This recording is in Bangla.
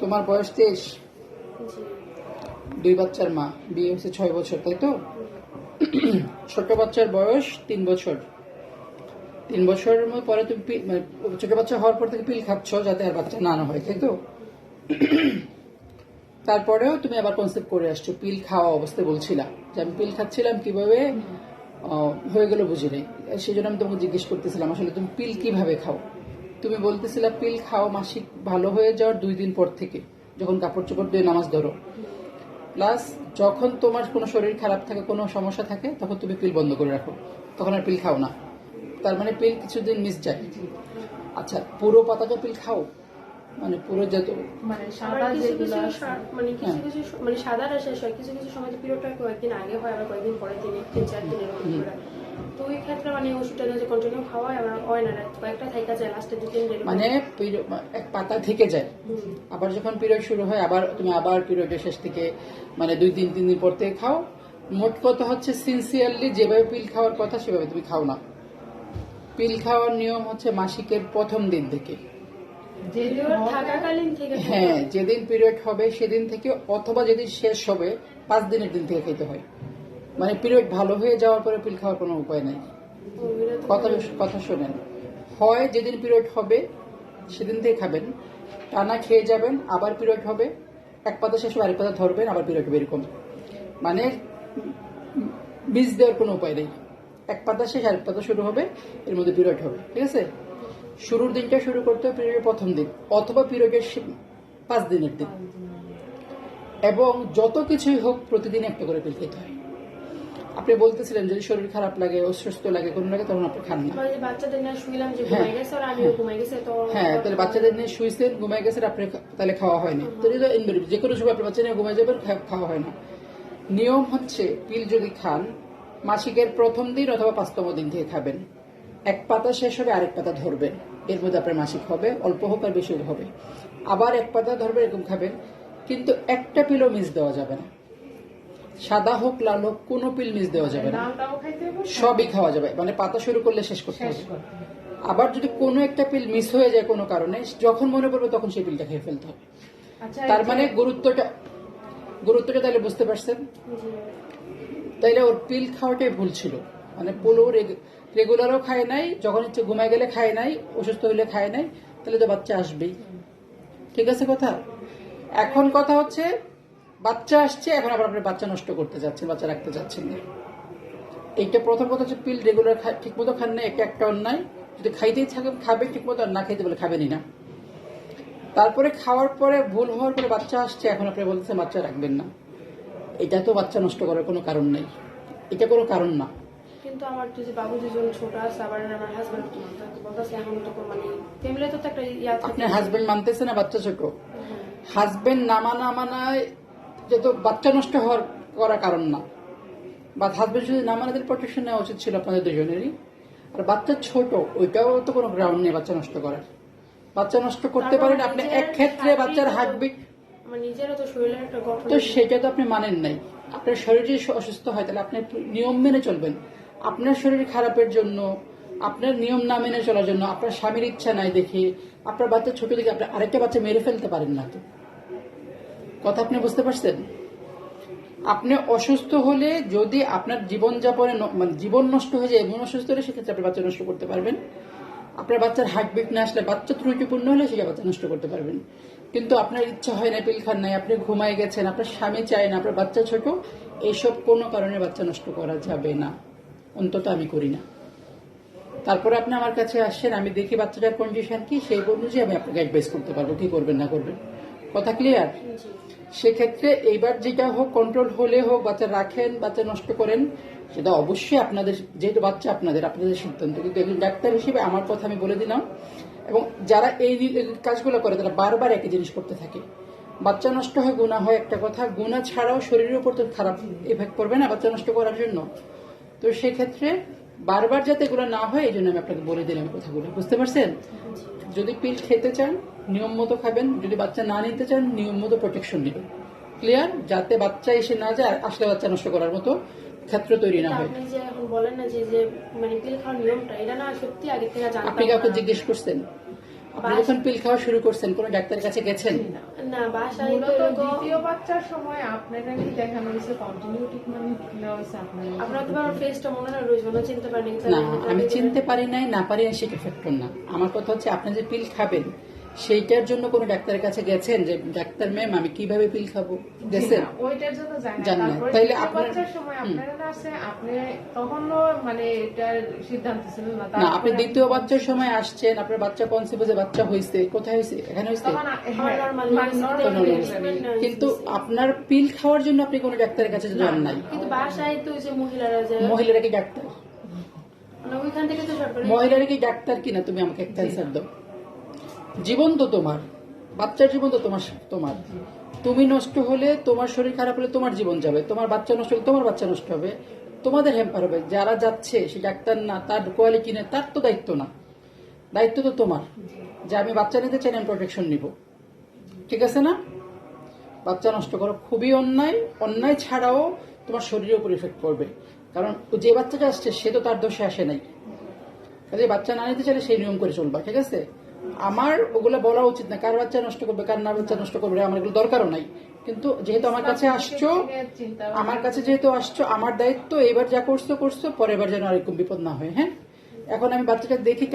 তোমার বয়স তেইশ? দুই বাচ্চার মা বিয়ে হয়েছে ছয় বছর তাই তো? ছোট বাচ্চার বয়স তিন বছর। তিন বছরের পরে তুমি মানে ছোট বাচ্চা হওয়ার পর থেকে পিল খাচ্ছ যাতে আর বাচ্চা না হয় তাই তো? তারপরেও তুমি আবার কনসেপ্ট করে আসছো পিল খাওয়া অবস্থায় বলছিলা যে আমি পিল খাচ্ছিলাম কীভাবে? হয়ে গেল বুঝি নেই। সেই জন্য আমি তোমাকে জিজ্ঞেস করতেছিলাম আসলে তুমি পিল কীভাবে খাও? তুমি বলতেছিলা পিল খাও মাসিক ভালো হয়ে যাওয়ার দুই দিন পর থেকে যখন কাপড় চোপড় দিয়ে নামাজ ধরো। প্লাস যখন তোমার কোনো শরীর খারাপ থাকে কোনো সমস্যা থাকে তখন তুমি পিল বন্ধ করে রাখো। তখন আর পিল খাও না। তার মানে পিল কিছুদিন মিস যায়। আচ্ছা পুরো পাতাটা পিল খাও? মানে পুরো যত মানে সাদা যেগুলো মানে কিছু হ্যাঁ। কিছু মানে সাদাটা শেষ হয় কিছু কিছু সময় পিরিয়ডটা কয়েকদিন আগে হয় আবার কয়েকদিন পরে দিন তিন চার দিন এরকম তো ওই ক্ষেত্রে মানে ওষুধটা যদি কন্টিনিউ খাওয়া হয় আমার হয় না কয়েকটা থাইকা যায় লাস্টে দু তিন মানে এক পাতা থেকে যায়। আবার যখন পিরিয়ড শুরু হয় আবার তুমি আবার পিরিয়ডের শেষ থেকে মানে দুই তিন তিন দিন পর থেকে খাও। মোট কথা হচ্ছে সিনসিয়ারলি যেভাবে পিল খাওয়ার কথা সেভাবে তুমি খাও না। পিল খাওয়ার নিয়ম হচ্ছে মাসিকের প্রথম দিন থেকে। যে পিরিয়ড থাকাকালীন থেকে হ্যাঁ যেদিন পিরিয়ড হবে সেদিন থেকে অথবা যেদিন শেষ হবে পাঁচ দিনের দিন থেকে খেতে হয়। মানে পিরিয়ড ভালো হয়ে যাওয়ার পরে পিল খাওয়ার কোনো উপায় নাই। কথা কথা শোনেন। হয় যেদিন পিরিয়ড হবে সেদিন থেকে খাবেন। টানা খেয়ে যাবেন আবার পিরিয়ড হবে। এক পাতা শেষ আরেক পাতা ধরবেন আবার পিরিয়ড হবে এরকম। মানে বীজ দেওয়ার কোনো উপায় নেই। এক পাতা শেষ আরেক পাতা শুরু হবে এর মধ্যে পিরিয়ড হবে ঠিক আছে? শুরুর দিনটা শুরু করতে হবে পিরিয়ডের প্রথম দিন অথবা পিরিয়ডের পাঁচ দিনের দিন। এবং যত কিছুই হোক প্রতিদিন একটা করে পিল খেতে হয়। আপনি বলতেছিলেন যদি শরীর খারাপ লাগে অসুস্থ লাগে কোনো লাগে তখন আপনি খান না। বাচ্চাদের নিয়ে শুইলাম যে হ্যাঁ। ঘুমাই গেছে আর আমিও ঘুমাই গেছে তো হ্যাঁ তাহলে বাচ্চাদের নিয়ে শুয়েছেন ঘুমাই গেছেন আপনি তাহলে খাওয়া হয়নি তো ইনভ্যালিড যে কোনো সময় আপনি বাচ্চা নিয়ে ঘুমাই যাবেন খাওয়া হয় না। নিয়ম হচ্ছে পিল যদি খান মাসিকের প্রথম দিন অথবা পাঁচতম দিন থেকে খাবেন। এক পাতা শেষ হবে আরেক পাতা ধরবেন। এর মধ্যে আপনার মাসিক হবে অল্প হোক আর বেশি হবে। আবার এক পাতা ধরবেন এরকম খাবেন। কিন্তু একটা পিলও মিস দেওয়া যাবে না। সাদা হোক লাল হোক কোনো পিল মিস দেওয়া যাবে না। সবই খাওয়া যাবে মানে পাতা শুরু করলে শেষ করতে হবে। আবার যদি কোনো একটা পিল মিস হয়ে যায় কোনো কারণে যখন মনে পড়বে তখন সেই পিলটা খেয়ে ফেলতে হবে। আচ্ছা তার মানে গুরুত্বটা গুরুত্বটা তাহলে বুঝতে পারছেন। তাইলে ওর পিল খাওয়াটাই ভুল ছিল। মানে পোলো রেগুলারও খায় নাই যখন ইচ্ছে ঘুমায় গেলে খায় নাই অসুস্থ হইলে খায় নাই তাহলে তো বাচ্চা আসবেই। ঠিক আছে কথা? এখন কথা হচ্ছে বাচ্চা আসছে এখন আবার আপনি বাচ্চা নষ্ট করতে যাচ্ছেন বাচ্চা রাখতে চাচ্ছেন না। এইটা প্রথম কথা হচ্ছে পিল রেগুলার ঠিক মতো খান না এটা একটা অন্যায়। যদি খাইতেই থাকেন খাবে ঠিক মতো আর না খাইতে বলে খাবেনই না। তারপরে খাওয়ার পরে ভুল হওয়ার পরে বাচ্চা আসছে এখন আপনি বলতেছেন বাচ্চা রাখবেন না। এটা তো বাচ্চা নষ্ট করার কোনো কারণ নেই। এটা কোনো কারণ না। কিন্তু আমার যদি বাবু দুজন ছোট আছে আবার আমার হাজবেন্ড বলতেছে এখন তো মানে ফ্যামিলি তো একটা ইয়া আপনার হাজবেন্ড মানতেছে না বাচ্চা ছোট। হাজবেন্ড না মানা মানায় যে তো বাচ্চা নষ্ট হওয়ার করার কারণ না। বা হাজবেন্ড যদি না মানাদের প্রোটেকশন নেওয়া উচিত ছিল আপনাদের দুজনেরই। আর বাচ্চা ছোট ওইটাও তো কোনো গ্রাউন্ড নেই বাচ্চা নষ্ট করার। বাচ্চা নষ্ট করতে পারেন আপনি এক ক্ষেত্রে বাচ্চার হার্টবিট। তো সেটা তো আপনি মানেন নাই। আপনার শরীর যদি অসুস্থ হয় তাহলে আপনি নিয়ম মেনে চলবেন। আপনার শরীর খারাপের জন্য আপনার নিয়ম না মেনে চলার জন্য আপনার স্বামীর ইচ্ছা নাই দেখে আপনার বাচ্চা ছোট দেখে আপনি আরেকটা বাচ্চা মেরে ফেলতে পারেন না তো। কথা আপনি বুঝতে পারছেন? আপনি অসুস্থ হলে যদি আপনার জীবনযাপনে মানে জীবন নষ্ট হয়ে যায়, এমন অসুস্থ হলে সেক্ষেত্রে আপনি বাচ্চা নষ্ট করতে পারবেন। আপনার বাচ্চার হার্টবিট না আসলে বাচ্চা ত্রুটিপূর্ণ হলে সেটা বাচ্চা নষ্ট করতে পারবেন। কিন্তু আপনার ইচ্ছা হয় না, পিল খান নাই, আপনি ঘুমায় গেছেন, আপনার স্বামী চায় না, আপনার বাচ্চা ছোট এইসব কোনো কারণে বাচ্চা নষ্ট করা যাবে না। অন্তত আমি করি না। তারপরে আপনি আমার কাছে আসছেন আমি দেখি বাচ্চাটার কন্ডিশন কি, সেই অনুযায়ী আমি আপনাকে অ্যাডভাইস করতে পারব, কি করবেন, না করবেন। কথা ক্লিয়ার সেক্ষেত্রে এইবার যেটা হোক কন্ট্রোল হলে হোক বাচ্চা রাখেন বাচ্চা নষ্ট করেন, সেটা অবশ্যই আপনাদের যেহেতু বাচ্চা আপনাদের আপনাদের সিদ্ধান্ত। কিন্তু একজন ডাক্তার হিসেবে আমার কথা আমি বলে দিলাম, এবং যারা এই কাজগুলো করে, তারা বারবার একই জিনিস করতে থাকে। বাচ্চা নষ্ট হয় গুণা হয় একটা কথা গুণা ছাড়াও শরীরের উপর তো খারাপ এফেক্ট করবে না বাচ্চা নষ্ট করার জন্য। তো সেক্ষেত্রে বারবার যাতে এগুলো না হয়, এই জন্য আমি আপনাকে বলে দিলাম কথাগুলো। বুঝতে পারছেন? যদি পিল খেতে চান নিয়ম মতো খাবেন। যদি বাচ্চা না নিতে চান নিয়ম মতো প্রোটেকশন নেবেন। ক্লিয়ার যাতে বাচ্চা এসে না যায় আসলে বাচ্চা নষ্ট করার মতো ক্ষেত্র তৈরি না হয়। আপনি মানে কাউকে জিজ্ঞেস করছেন? আপনি যখন পিল খাওয়া শুরু করছেন কোনো ডাক্তারের কাছে গেছেন? না বাসায় মূলত দ্বিতীয় বাচ্চার সময় আপনারা কি দেখানো হয়েছে? কন্টিনিউ ট্রিটমেন্ট নেওয়া হয়েছে আপনার আপনার তো আমার ফেসটা মনে হয় রয়েছে মনে চিনতে পারেনি। না আমি চিনতে পারি নাই না পারি না সেটা ফ্যাক্টর না। আমার কথা হচ্ছে আপনি যে পিল খাবেন সেইটার জন্য কোনো ডাক্তারের কাছে গেছেন যে ডাক্তার ম্যাম আমি কীভাবে পিল খাব? গেছেন? ওইটার জন্য জানি জানি না। তাইলে আপনার- সময় আপনারা না আছে আপনি তখনও মানে এটার সিদ্ধান্ত ছিলেন না। না আপনি দ্বিতীয় বাচ্চার সময় আসছেন আপনার বাচ্চা কনসিভ যে বাচ্চা হয়েছে কোথায় হয়েছে এখানে হয়েছে তখন আমার হ্যাঁ, normal মানে। কিন্তু আপনার পিল খাওয়ার জন্য আপনি কোনো ডাক্তারের কাছে যান নাই। কিন্তু বাসায় তো যে মহিলারা যে মহিলারা কি ডাক্তার? মানে ওইখান থেকে তো সরকারি মহিলারা কি ডাক্তার কিনা? তুমি আমাকে একটা অ্যান্সার দাও। জীবন তো তোমার। বাচ্চার জীবন তো তোমার তোমার। তুমি নষ্ট হলে তোমার শরীর খারাপ হলে তোমার জীবন যাবে। তোমার বাচ্চা নষ্ট হলে তোমার বাচ্চা নষ্ট হবে। তোমাদের হ্যাম্পার হবে। যারা যাচ্ছে, সে ডাক্তার না, তার কোয়ালিটি নেই তার তো দায়িত্ব না। দায়িত্ব তো তোমার। যে আমি বাচ্চা নিতে চাই, আমি প্রোটেকশন নিব। ঠিক আছে না? বাচ্চা নষ্ট করো খুবই অন্যায়। অন্যায় ছাড়াও তোমার শরীরের উপর ইফেক্ট পড়বে। কারণ যে বাচ্চাটা আসছে, সে তো তার দোষে আসে নাই। কাজে বাচ্চা না নিতে চাইলে সেই নিয়ম করে চলবা। ঠিক আছে? আমার ওগুলো বলা উচিত না। কার বাচ্চা নষ্ট করবে কার না বাচ্চা নষ্ট করবে আমার এগুলো দরকারও নাই। কিন্তু যেহেতু আমার কাছে আসছো আমার কাছে যেহেতু আসছো আমার দায়িত্ব এবার যা করছ করছ পরের বার যেন আরেকম বিপদ না হয় হ্যাঁ? এখন আমি বাচ্চাটা দেখি